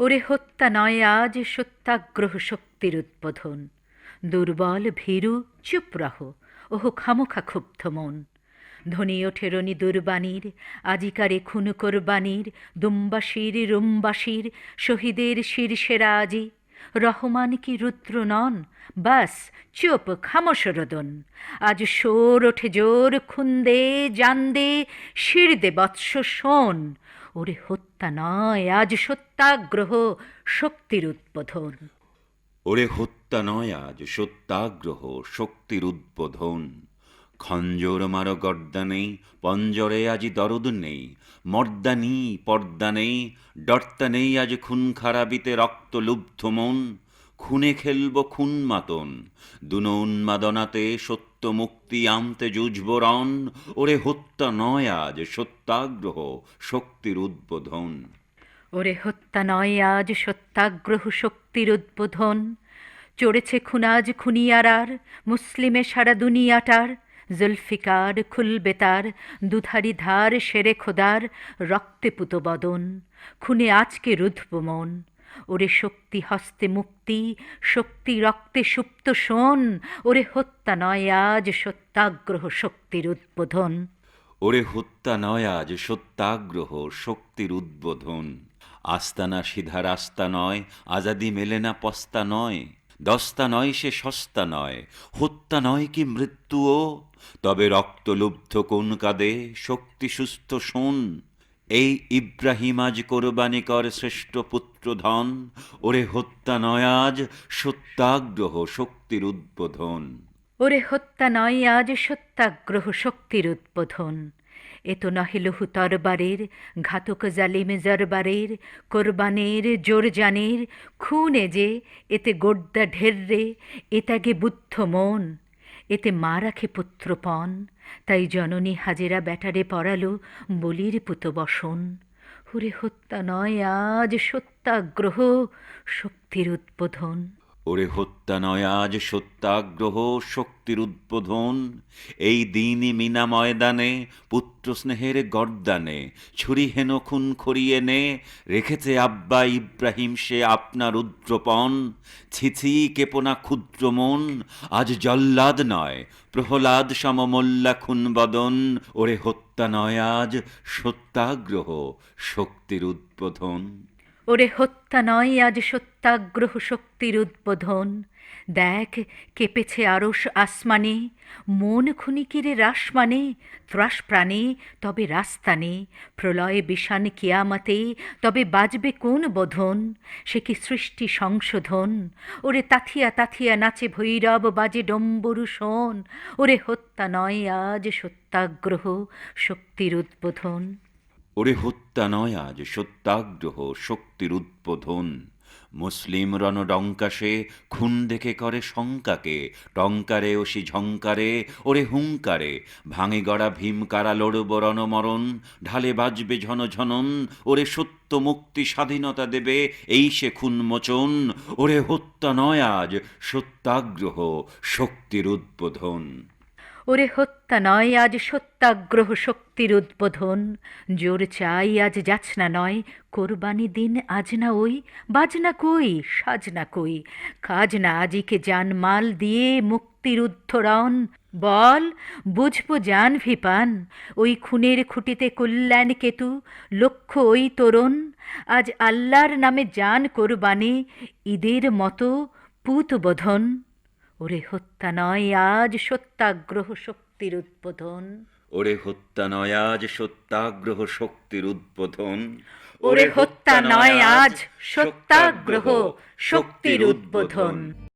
ওরে হত্যা নয়, আজ সত্যাগ্রহ শক্তির উদ্বোধন। দুর্বল ভীরু, চুপ রহ, ওহ খামোখা ক্ষুব্ধ মন। ধনী ওঠে রনি দুর্বাণীর, আজিকারে খুন কোরবানির দুম্বাসীর রুম্বাসীর শহীদের শীর্ষেরা আজি রহমান কি রুদ্র নন? বাস, চুপ, খামোশ রোদন। আজ সোর ওঠে জোর, খুন্দে, জান্দে শির দে বৎস শোন। ওরে হত্যা নয়, আজ সত্যাগ্রহ, শক্তির উদ্বোধন। ওরে হত্যা নয়, আজ সত্যাগ্রহ, শক্তির উদ্বোধন। খঞ্জর মারো গর্দা নেই, পঞ্জরে আজি দরদ নেই, মর্দা নি, পর্দা নেই, ডর্তা নেই আজ খুন খারাপিতে রক্ত লুব্ধ মন, খুনে খেলব খুন মাতন, দুন উন্মাদনাতে সত্য মুক্তি আনতে যুঝব রণ, ওরে হত্যা নয় আজ সত্যাগ্রহ শক্তির উদ্বোধন। ওরে হত্যা নয় আজ সত্যাগ্রহ শক্তির উদ্বোধন, চড়েছে খুনাজ খুনিয়ারার, মুসলিমে সারা দুনিয়াটার জুলফিকার খুলবে তার দুধারি ধার সেরে খোদার, রক্তে পুত বদন, খুনে আজকে রুদ্ধব মন। ওরে শক্তি হস্তে মুক্তি, শক্তি রক্তে সুপ্ত শোন। ওরে হত্যা নয় আজ সত্যাগ্রহ শক্তির উদ্বোধন। ওরে হত্যা নয় আজ সত্যাগ্রহ শক্তির উদ্বোধন। আস্তানা সিধা রাস্তা নয়, আজাদি মেলে না পস্তা নয়। দস্তা নয় সে সস্তা নয় হত্যা নয় কি মৃত্যুও? তবে রক্তলুব্ধ কোন কাদে? শক্তি সুস্থ শোন। এই ইব্রাহিম আজ কোরবানি কর শ্রেষ্ঠ পুত্র ধন। ওরে হত্যা নয় আজ সত্যাগ্রহ শক্তির উদ্বোধন। ওরে হত্যা নয় আজ সত্যাগ্রহ শক্তির উদ্বোধন। এ তো নহে লহু তরবারের, ঘাতক জালিম জরবারের, কোরবানের জোর জানের, খুনে যে এতে গোড্ডা ঢেররে এতাগে বুদ্ধ মন, এতে মা রাখে পুত্রপণ তাই জননী হাজেরা ব্যাটারে পড়ালো বলির পুত বসন। হুরে হত্যা নয়, আজ সত্যাগ্রহ, শক্তির উদ্বোধন। ওরে হত্যা নয়, আজ সত্যাগ্রহ, শক্তির উদ্বোধন। এই দিনই মিনা ময়দানে, পুত্র স্নেহের গর্দানে, ছুরি হেন খুন খড়িয়ে নে, রেখেছে আব্বা ইব্রাহিম সে আপনার উদ্রপন। ছিছি কেপনা ক্ষুদ্র মন, আজ জল্লাদ নয়, প্রহ্লাদ সমমল্লা খুন বদন। ওরে হত্যা নয়, আজ সত্যাগ্রহ, শক্তির উদ্বোধন। ওরে হত্যা নয় আজ সত্যাগ্রহ শক্তির উদ্বোধন। দেখ, কেঁপেছে আরস আসমানে, মন খুনিকিরে রাস মানে ত্রাস প্রাণে, তবে রাস্তানে প্রলয়ে বিষান কিয়ামাতে, তবে বাজবে কোন বোধন? সে কি সৃষ্টি সংশোধন? ওরে তাথিয়া তাথিয়া নাচে ভৈরব বাজে ডম্বরু শোন। ওরে হত্যা নয় আজ সত্যাগ্রহ শক্তির উদ্বোধন। ওরে হত্যা নয় আজ সত্যাগ্রহ শক্তির উদ্বোধন। মুসলিম রণডঙ্কাসে খুন দেখে করে শঙ্কাকে, টঙ্কারে ওসি ঝঙ্কারে, ওরে হুঙ্কারে, ভাঙে গড়া ভীম কারা লড়ব রণমরণ, ঢালে বাজবে ঝন ঝনন ওরে সত্য মুক্তি স্বাধীনতা দেবে এই সে খুন মোচন, ওরে হত্যা নয় আজ সত্যাগ্রহ শক্তির উদ্বোধন। ওরে হত্যা নয়, আজ সত্যাগ্রহ শক্তির উদ্বোধন। জোর চাই, আজ যাচনা নয়, কোরবানি দিন আজ না ওই, বাজনা কই, সাজনা কই? কাজ না আজিকে জান মাল দিয়ে মুক্তির উদ্ধরণ। বল, বুঝব জান ভিপান, ওই খুনের খুঁটিতে কল্যাণ কেতু, লক্ষ্য ওই তরুণ। আজ আল্লাহর নামে জান কোরবানি, ঈদের মতো পুত বোধন ওরে হত্যা নয় আজ সত্যাগ্রহ শক্তির উদ্বোধন। ওরে হত্যা নয় আজ সত্যাগ্রহ শক্তির উদ্বোধন। ওরে হত্যা নয় আজ সত্যাগ্রহ শক্তির উদ্বোধন।